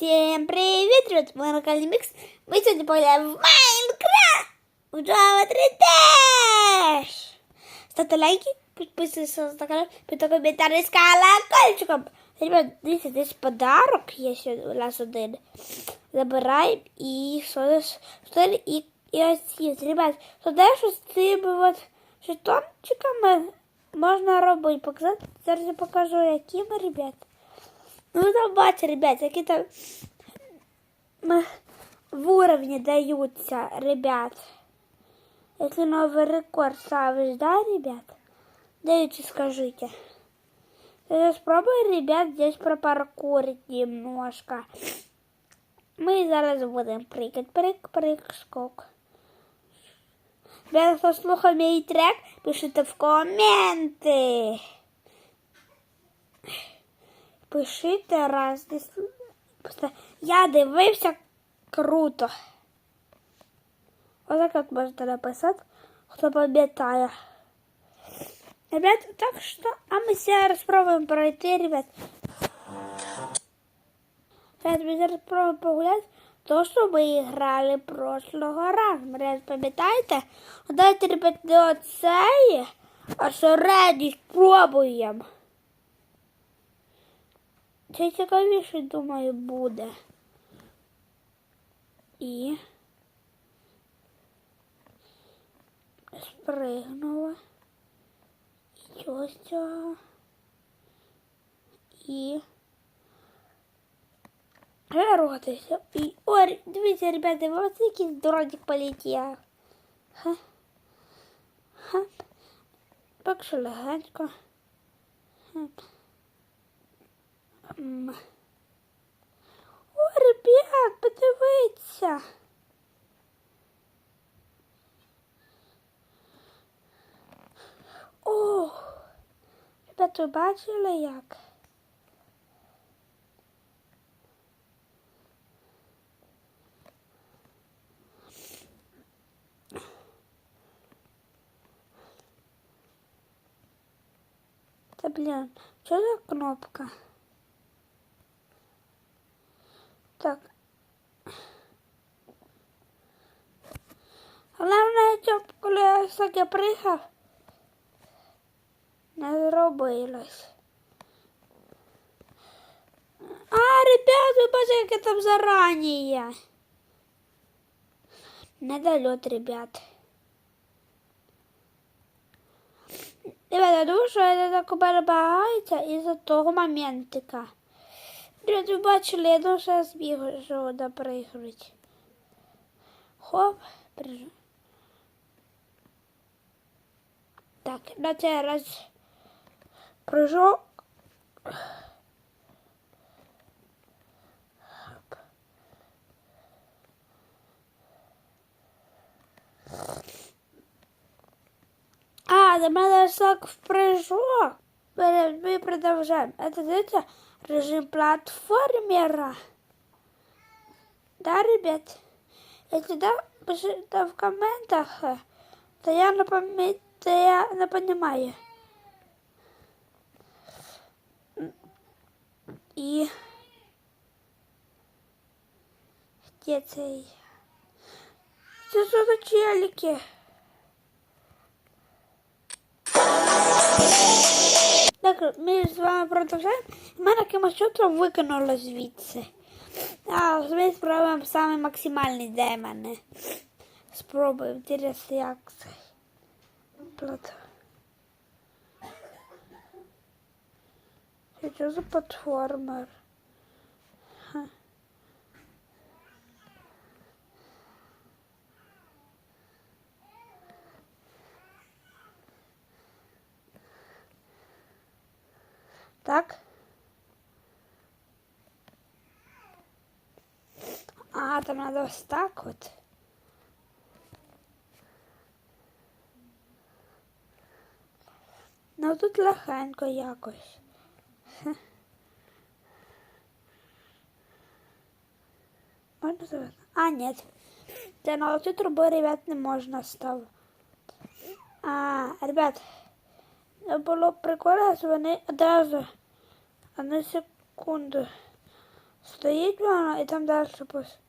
Всем привет, ребят, мы на канале Микс. Мы сегодня погуляем в Майнкрафт в Java 3 Dash. Ставьте лайки, подписывайтесь на канал, пишите комментарии с колокольчиком. Ребят, дивіться, здесь подарок є сьогодні у нас один. Забираємо і що і, і ось є. Ребят, то де що з цими от жетончиками можна робити. Показати, зараз я покажу, якими, ребят. Ну, там бачите, ребят, м, в уровне даются, ребят. Если новый рекорд ставишь, да, ребят? Даете, скажите. Сейчас спробуем, ребят, здесь пропаркурить немножко. Мы зараз будем прыгать. Прыг, прыг, скок. Ребята, хто слухав мій трек, пишите в коменти. Пишите раз. Я дивився круто. Отак от можете написати, хто пам'ятає. Ребят, так що, а ми зараз спробуємо пройти, ребят. Ребят, ми зараз спробуємо погуляти. То, що ми грали прошлого разу. Ребят, пам'ятаєте? Давайте, ребят, не оцеї, а середній спробуємо. Це цікавіше, думаю, буде. І спригнула. І ось цього. І ротися. І ой, дивіться, ребята, ось якийсь дротик полетів. Ха. Ха. Так що легенько. Ха. М. О, ребят, подивіться. О, ребят, ви бачили як? Блін, що за кнопка? Так. Головне, щоб коли я таки приїхав, не зробилось. А, ребят, ви бачите, там зарані. Недолет, ребят. Ребята, я думаю, що це так перебагається із-за того моментика. Ви бачили, я я збігаю, що вода. Хоп, прижу. Так, на цей раз прыжок. А, до мене шаг в прыжок. Мы продолжаем. Это, это режим платформера. Да, ребят? Если да, пишите в комментах, то я не, пам'ят... то я не понимаю. І де цей? Це що за челіки? Так, ми з вами продовжаємо. Мене якимось чудом викинуло звідси. А ми спробуємо саме максимальні демони. Спробуємо, інтересно, як це. Плат. Що за платформер? Ха. Так. Там надо ось так от. Ну тут легенько якось. Можна завести? А, ні. Це на цю трубу, ребят, не можна ставити. А, ребят, було б прикольно, якщо вони одразу, одну секунду, Стоїть воно і там далі пусть.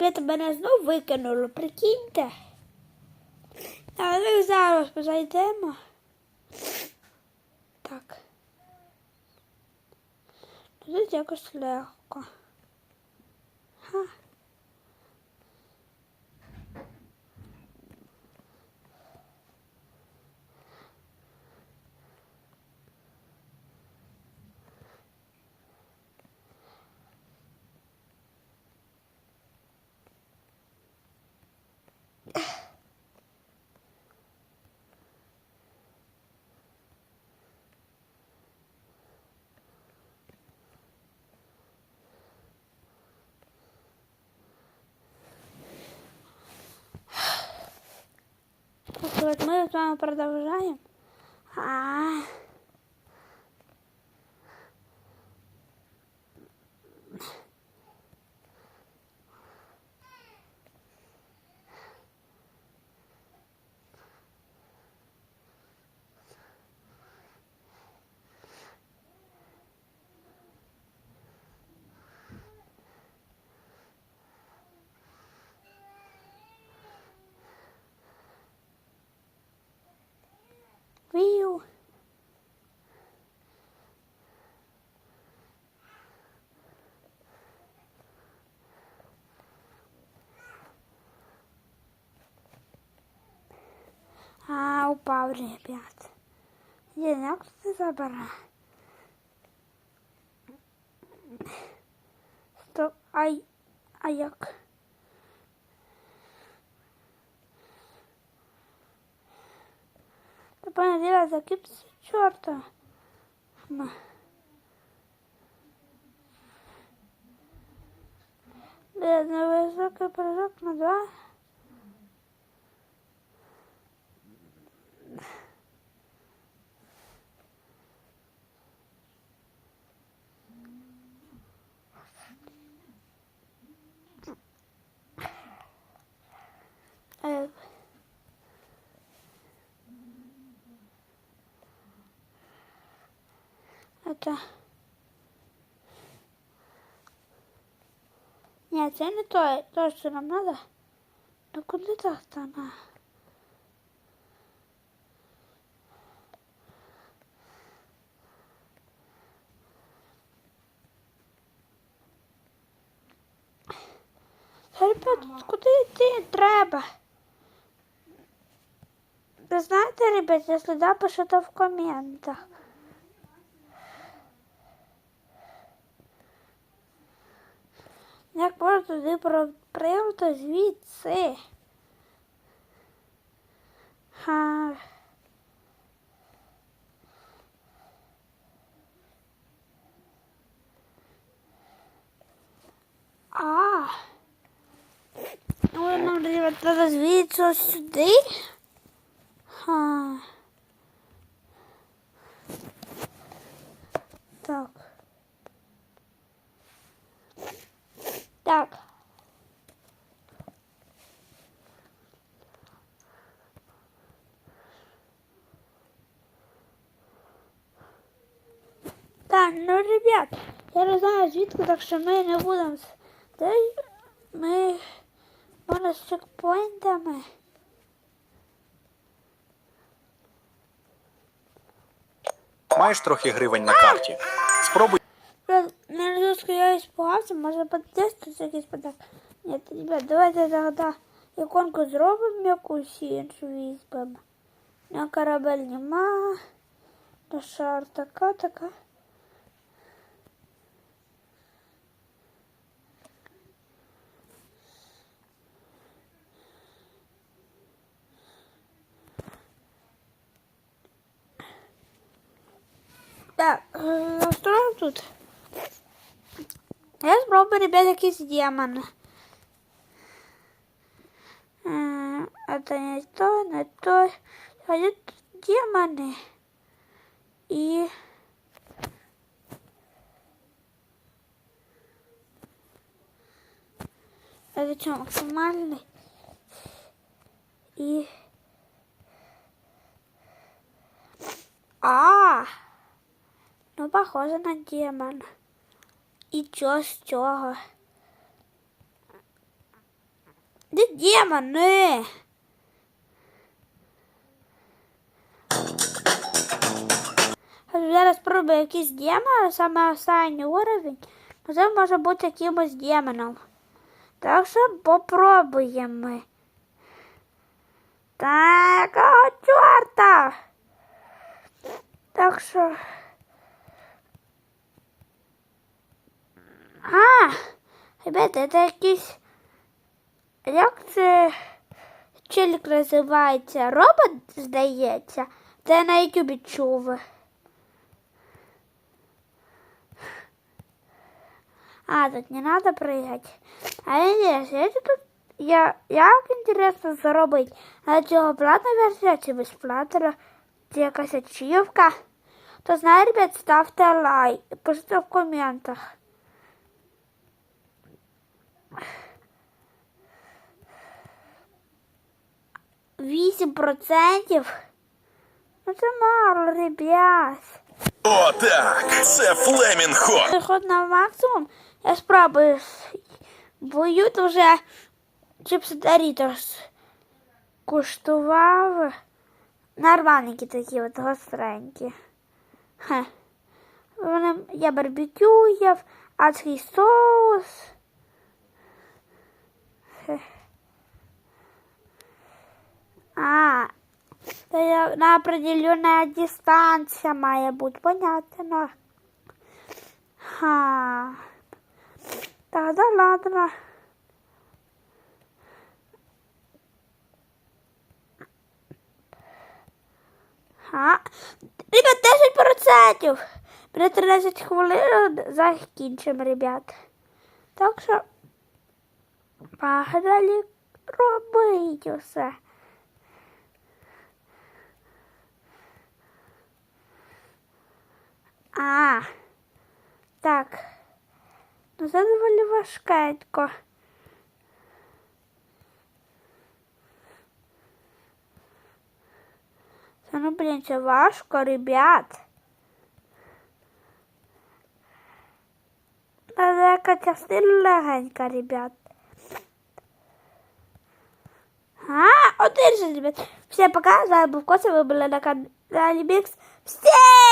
Ребята, мене знов викинуло, прикиньте. Але ми зараз зайдемо. Так. Тут якось легко. Ха. Вот мы с вами продолжаем. А, Виу. А, упав, ребят. Як це забере? Стоп, ай, а як? Та понеділя закипся чорта. Ма. Блін, високий прыжок на два. Это... Нет, це не то, то, що нам надо. Ну куди так вона? Ребят, куди йти треба? Ви знаєте, ребят, якщо да, пишите в коментах. Як можна туди прийти звідси? Ха. А. Ну, нам звідси сюди. Ха. Так. Так. Так, ну, ребят, я не знаю звідки, так що ми не будемо. Де ми можна з чекпоінтами. Маєш трохи гривень на карті. Спробуй. Знаю, что я испугался, може подтестить якийсь подарок. Нет, ребят, давайте тогда іконку зробимо якусь іншу візьмемо. На корабель нема. На шар така, така. Так, е, тут? Я спробую, ребят, якийсь демон. М, Это не то, не то. А тут демоны. И... Это что, максимальный? И... А! Ну, похоже на демона. І чо з цього? Де демон? Не. Зараз спробую якийсь демон, саме останній уровень. Ну, це може бути якимось демоном. Так що попробуємо. Так, о, чорта! Так що. А, ребята, це якийсь. Як це челік називається? Робот, здається. Це я на Ютубі чув. А, тут не надо прыгать. А интересно, если тут я, як интересно заробити на цього платна версія чи безплатна, чи якась ачівка, то знаю, ребят, ставте лайк, пишіть в коментах. Вісім процентів? Ну це мало, ребят. О, так, це Флемінг-ход. Переход на максимум. Я спробую. Бою то вже чипси Doritos куштував. Нормальненькі такі от гостренькі. Хе. Я барбекю їв, адський соус. Хе. А, на определенная дистанція має бути, понятно. Ха. Тогда ладно. Ха. Ребят, 10%. При 13 хвилин закінчимо, ребят. Так що погнали робити все. А, так. Ну, це доволі важкенько. Це, ну, блін, це важко, ребят. Та яка частина легенька, ребят. А, один же, ребят. Всем пока, з вами був Кося, ви були на каналі Мікс. Всім пока!